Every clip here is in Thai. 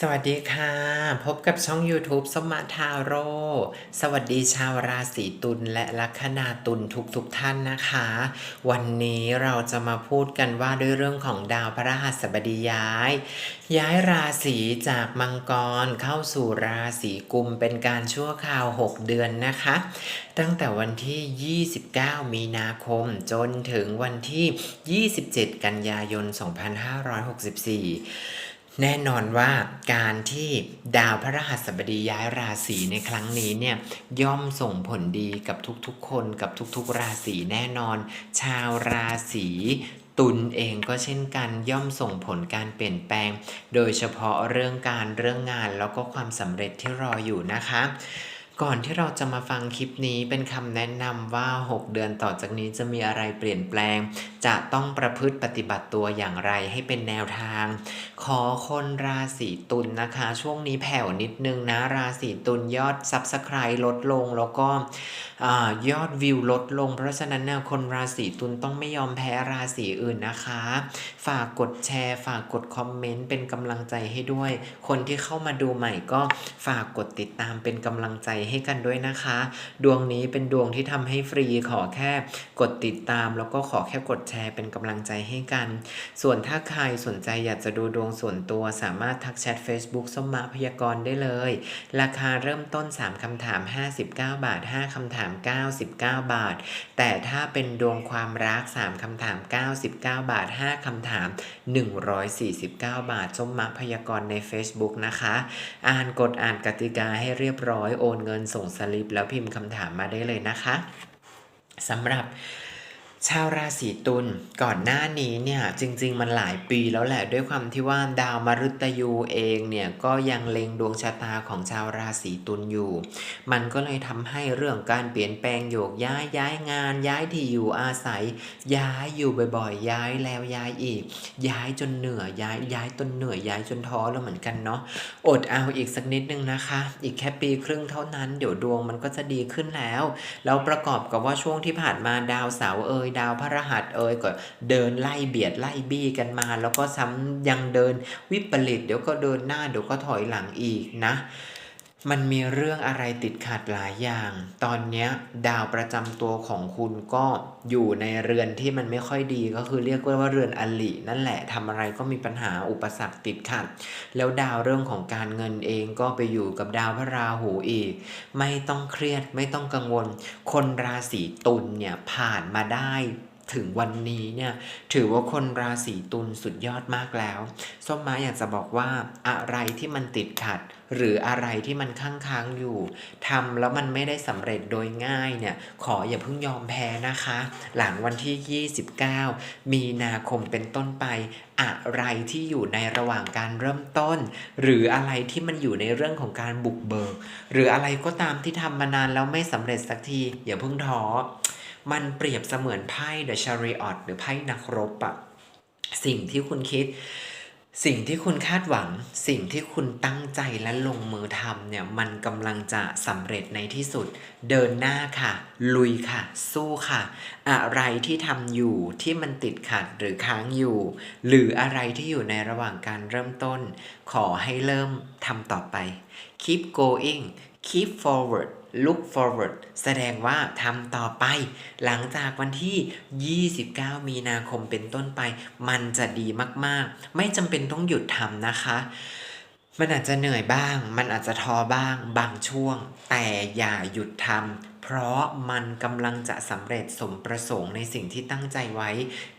สวัสดีค่ะ พบกับช่อง YouTube สมมาทาโร่สวัสดีชาวราศีตุลและลัคนาตุลทุกๆทท่านนะคะ วันนี้เราจะมาพูดกันว่าด้วยเรื่องของดาวพระหัสบดีย้าย ย้ายราศีจากมังกรเข้าสู่ราศีกุมเป็นการชั่วคราว 6 เดือนนะคะ ตั้งแต่วันที่ 29 มีนาคมจนถึงวันที่ 27 กันยายน 2564 แน่นอนว่าการที่ดาวพระรหัสบดีย้ายราศีในครั้งนี้เนี่ยย่อมส่งผลดีกับทุกๆ คนกับทุกๆ ราศีแน่นอน ชาวราศีตุลเองก็เช่นกันย่อมส่งผลการเปลี่ยนแปลง โดยเฉพาะเรื่องการเรื่องงานแล้วก็ความสำเร็จที่รออยู่นะคะ ก่อนที่เราจะมาฟังคลิปนี้เป็นคำแนะนำว่า 6 เดือนต่อจากนี้จะมีอะไรเปลี่ยนแปลง จะต้องประพฤติปฏิบัติตัวอย่างไรให้เป็นแนวทาง ขอคนราศีตุลนนะคะ ช่วงนี้แผ่วนิดนึงนะ ราศีตุลยอดซับสไครลดลงแล้วก็ยอดวิวลดลง เพราะฉะนั้นเนี่ยคนราศีตุลต้องไม่ยอมแพ้ราศีอื่นนะคะ ฝากกดแชร์ ฝากกดคอมเมนต์เป็นกำลังใจให้ด้วย คนที่เข้ามาดูใหม่ก็ฝากกดติดตามเป็นกำลังใจให้กันด้วยนะคะ ดวงนี้เป็นดวงที่ทำให้ฟรีขอแค่กดติดตาม แล้วก็ขอแค่กดแชร์เป็นกำลังใจให้กัน ส่วนถ้าใครสนใจอยากจะดูดวงส่วนตัวสามารถทักแชท Facebook ส้มมะพยากรณ์ได้เลย ราคาเริ่มต้น 3คำถาม 59 บาท 5คำถาม 99 บาท แต่ถ้าเป็นดวงความรัก 3คำถาม 99 บาท 5คำถาม 149 บาทส้มมะพยากรณ์ใน Facebook นะคะ อ่านกฎอ่านกติกาให้เรียบร้อยโอนเงินงินส่งสลิปแล้วพิมพ์คำถามมาได้เลยนะคะสำหรับ ชาวราศีตุลก่อนหน้านี้เนี่ยจริง ๆ มันหลายปีแล้วแหละด้วยความที่ว่าดาวมฤตยูเองเนี่ยก็ยังเล็งดวงชะตาของชาวราศีตุลอยู่ มันก็เลยทำให้เรื่องการเปลี่ยนแปลงโยกย้ายย้ายงาน ย้ายที่อยู่อาศัย ย้ายอยู่บ่อยๆ ย้ายแล้วย้ายอีก ย้ายจนเหนื่อยย้ายย้ายจนเหนื่อยย้ายจนท้อแล้วเหมือนกันเนาะอดเอาอีกสักนิดนึงนะคะ อีกแค่ปีครึ่งเท่านั้นเดี๋ยวดวงมันก็จะดีขึ้นแล้วแล้วประกอบกับว่าช่วงที่ผ่านมาดาวเสาเอยดาวพระรหัสเอ่ยก็เดินไล่เบียดไล่บี้กันมา แล้วก็ซ้ำยังเดินวิปริตเดี๋ยวก็เดินหน้าเดี๋ยวก็ถอยหลังอีกนะ มันมีเรื่องอะไรติดขัดหลายอย่าง ตอนนี้ดาวประจำตัวของคุณก็อยู่ในเรือนที่มันไม่ค่อยดีก็คือเรียกว่าเรือนอลินั่นแหละทำอะไรก็มีปัญหาอุปสรรคติดขัด แล้วดาวเรื่องของการเงินเองก็ไปอยู่กับดาวพระราหูอีก ไม่ต้องเครียดไม่ต้องกังวล คนราศีตุลเนี่ยผ่านมาได้ ถึงวันนี้เนี่ยถือว่าคนราศีตุลสุดยอดมากแล้ว ส้มมาอยากจะบอกว่าอะไรที่มันติดขัด หรืออะไรที่มันค้างค้างอยู่ทำแล้วมันไม่ได้สำเร็จโดยง่ายเนี่ยขออย่าเพิ่งยอมแพ้นะคะ หลังวันที่ 29 มีนาคมเป็นต้นไปอะไรที่อยู่ในระหว่างการเริ่มต้น หรืออะไรที่มันอยู่ในเรื่องของการบุกเบิก หรืออะไรก็ตามที่ทำมานานแล้วไม่สำเร็จสักที อย่าเพิ่งท้อ มันเปรียบเสมือนไพ่ The Chariot หรือไพ่นักรบอะสิ่งที่คุณคิด สิ่งที่คุณคาดหวัง สิ่งที่คุณตั้งใจและลงมือทำเนี่ยมันกำลังจะสำเร็จในที่สุด เดินหน้าค่ะ ลุยค่ะ สู้ค่ะ อะไรที่ทำอยู่ที่มันติดขัดหรือค้างอยู่ หรืออะไรที่อยู่ในระหว่างการเริ่มต้น ขอให้เริ่มทำต่อไป keep going keep forward look forward แสดงว่าทำต่อไป หลังจากวันที่ 29 มีนาคมเป็นต้นไป มันจะดีมากๆ ไม่จำเป็นต้องหยุดทำนะคะมันอาจจะเหนื่อยบ้าง มันอาจจะท้อบ้าง บางช่วง แต่อย่าหยุดทำ เพราะมันกำลังจะสำเร็จสมประสงค์ในสิ่งที่ตั้งใจไว้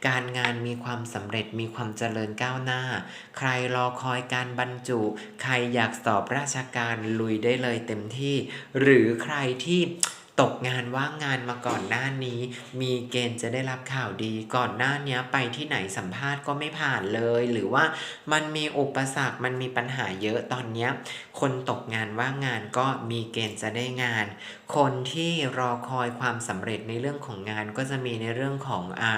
การงานมีความสำเร็จมีความเจริญก้าวหน้า ใครรอคอยการบรรจุ ใครอยากสอบราชการลุยได้เลยเต็มที่ หรือใครที่ ตกงานว่างงานมาก่อนหน้านี้ มีเกณฑ์จะได้รับข่าวดีก่อนหน้านี้ไปที่ไหนสัมภาษณ์ก็ไม่ผ่านเลย หรือว่ามันมีอุปสรรคมันมีปัญหาเยอะตอนนี้คนตกงานว่างงานก็มีเกณฑ์จะได้งาน คนที่รอคอยความสำเร็จในเรื่องของงานก็จะมีในเรื่องของอ่า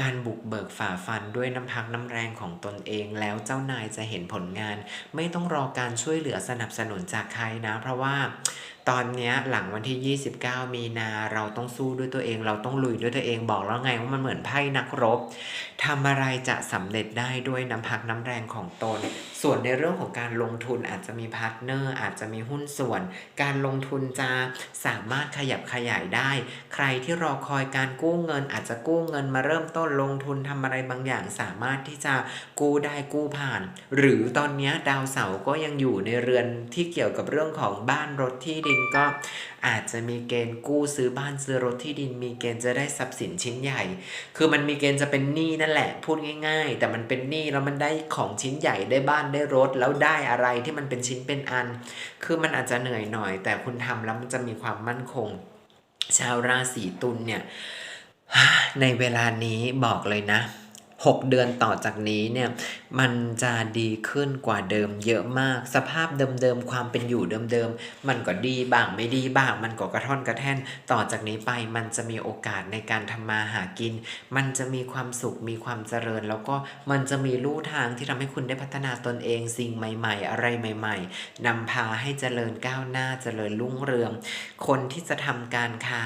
การบุกเบิกฝ่าฟันด้วยน้ำพักน้ำแรงของตนเองแล้วเจ้านายจะเห็นผลงาน ไม่ต้องรอการช่วยเหลือสนับสนุนจากใครนะ เพราะว่า ตอนนี้หลังวันที่ 29 มีนาเราต้องสู้ด้วยตัวเอง เราต้องลุยด้วยตัวเองบอกแล้วไงว่ามันเหมือนไพ่นักรบทำอะไรจะสำเร็จได้ด้วยน้ำพักน้ำแรงของตน ส่วนในเรื่องของการลงทุนอาจจะมีพาร์ทเนอร์อาจจะมีหุ้นส่วน การลงทุนจะสามารถขยับขยายได้ ใครที่รอคอยการกู้เงิน อาจจะกู้เงินมาเริ่มต้นลงทุนทำอะไรบางอย่างสามารถที่จะกู้ได้กู้ผ่าน หรือตอนนี้ดาวเสาร์ก็ยังอยู่ในเรือนที่เกี่ยวกับเรื่องของบ้านรถที่ดินก็อาจจะมีเกณฑ์กู้ซื้อบ้านซื้อรถที่ดิน มีเกณฑ์จะได้ทรัพย์สินชิ้นใหญ่ คือมันมีเกณฑ์จะเป็นหนี้นั่นแหละ พูดง่าย ๆ แต่มันเป็นหนี้แล้วมันได้ของชิ้นใหญ่ได้บ้านได้รถ แล้วได้อะไรที่มันเป็นชิ้นเป็นอัน คือมันอาจจะเหนื่อยหน่อย แต่คุณทำแล้วมันจะมีความมั่นคง ชาวราศีตุลเนี่ยในเวลานี้บอกเลยนะ 6 เดือนต่อจากนี้เนี่ยมันจะดีขึ้นกว่าเดิมเยอะมาก สภาพเดิมๆความเป็นอยู่เดิมๆมันก็ดีบ้างไม่ดีบ้าง มันก็กระท่อนกระแท่นต่อจากนี้ไปมันจะมีโอกาสในการทำมาหากิน มันจะมีความสุขมีความเจริญ แล้วก็มันจะมีลู่ทางที่ทำให้คุณได้พัฒนาตนเองสิ่งใหม่ๆ อะไรใหม่ๆนำพาให้เจริญก้าวหน้าเจริญรุ่งเรือง คนที่จะทำการค้า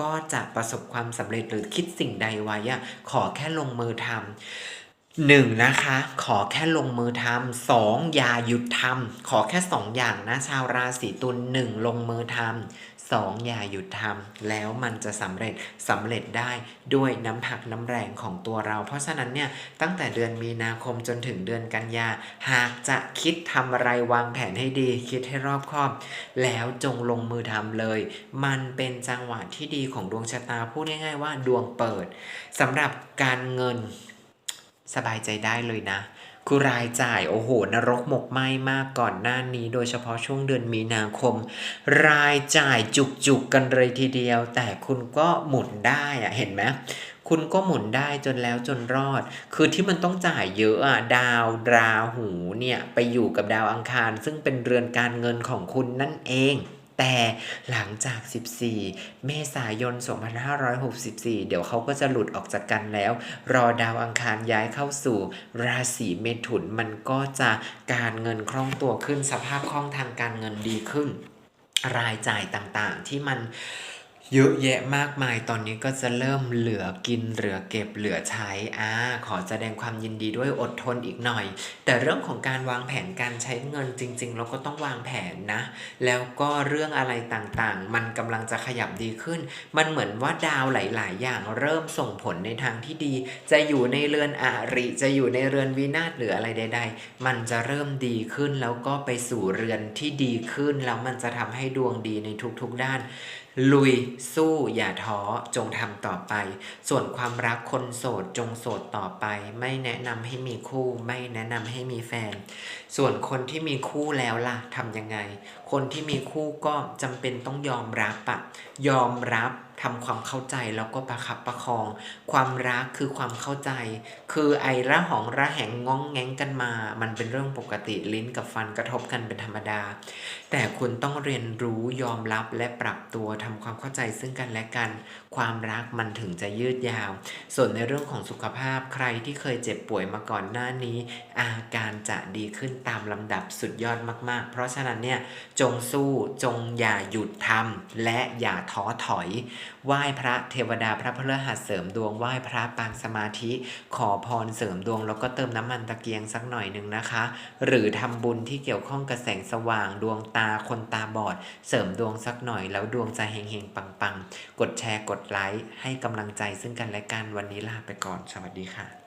ก็จะประสบความสำเร็จหรือคิดสิ่งใดไว้อะขอแค่ลงมือทำหนึ่งนะคะ ขอแค่ลงมือทำสองอย่าหยุดทำขอแค่สองอย่างนะชาวราศีตุลหนึ่งลงมือทำ สองอย่าหยุดทำแล้วมันจะสำเร็จสำเร็จได้ด้วยน้ำผักน้ำแรงของตัวเรา เพราะฉะนั้นเนี่ยตั้งแต่เดือนมีนาคมจนถึงเดือนกันยา หากจะคิดทำอะไรวางแผนให้ดี คิดให้รอบคอบ แล้วจงลงมือทำเลย มันเป็นจังหวะที่ดีของดวงชะตาพูดง่ายๆว่าดวงเปิดสำหรับการเงินสบายใจได้เลยนะ คือรายจ่ายโอ้โห นรกหมกไหม้มากก่อนหน้านี้โดยเฉพาะช่วงเดือนมีนาคม รายจ่ายจุกๆกันเลยทีเดียว แต่คุณก็หมุนได้อะเห็นไหมคุณก็หมุนได้จนแล้วจนรอด คือที่มันต้องจ่ายเยอะอะดาวราหูเนี่ย ไปอยู่กับดาวอังคาร ซึ่งเป็นเรือนการเงินของคุณนั่นเอง แต่หลังจาก 14 เมษายน 2564 เดี๋ยวเขาก็จะหลุดออกจากกันแล้ว รอดาวอังคารย้ายเข้าสู่ ราศีเมถุนมันก็จะการเงินคล่องตัวขึ้นสภาพคล่องทางการเงินดีขึ้น รายจ่ายต่างๆที่มัน เยอะแยะมากมายตอนนี้ก็จะเริ่มเหลือกินเหลือเก็บเหลือใช้อ่าขอแสดงความยินดีด้วยอดทนอีกหน่อย แต่เรื่องของการวางแผนการใช้เงินจริง ๆ เราก็ต้องวางแผนนะ แล้วก็เรื่องอะไรต่างๆ มันกำลังจะขยับดีขึ้น มันเหมือนว่าดาวหลาย ๆ อย่างเริ่มส่งผลในทางที่ดี จะอยู่ในเรือนอาริจะอยู่ในเรือนวินาศหรืออะไรใด ๆ มันจะเริ่มดีขึ้นแล้วก็ไปสู่เรือนที่ดีขึ้นแล้วมันจะทำให้ดวงดีในทุก ๆ ด้าน ลุยสู้อย่าท้อจงทำต่อไป ส่วนความรักคนโสดจงโสดต่อไป ไม่แนะนำให้มีคู่ ไม่แนะนำให้มีแฟน ส่วนคนที่มีคู่แล้วล่ะทำยังไง คนที่มีคู่ก็จำเป็นต้องยอมรับอะยอมรับ ทำความเข้าใจแล้วก็ประคับประคอง ความรักคือความเข้าใจ คือไอระหองระแหงง้องแง้งกันมา มันเป็นเรื่องปกติลิ้นกับฟันกระทบกันเป็นธรรมดา แต่คุณต้องเรียนรู้ยอมรับและปรับตัวทำความเข้าใจซึ่งกันและกัน ความรักมันถึงจะยืดยาว ส่วนในเรื่องของสุขภาพใครที่เคยเจ็บป่วยมาก่อนหน้านี้ อาการจะดีขึ้นตามลำดับสุดยอดมาก ๆ เพราะฉะนั้นเนี่ยจงสู้จงอย่าหยุดทำและอย่าท้อถอยไหว้พระเทวดาพระพฤหัสเสริมดวงไหว้พระปางสมาธิ ขอพรเสริมดวง แล้วก็เติมน้ำมันตะเกียงสักหน่อยหนึ่งนะคะ หรือทำบุญที่เกี่ยวข้องกับแสงสว่างดวงตาคนตาบอด เสริมดวงสักหน่อยแล้วดวงจะเฮงๆปังๆ กดแชร์กดไลค์ให้กำลังใจซึ่งกันและกันวันนี้ลาไปก่อนสวัสดีค่ะ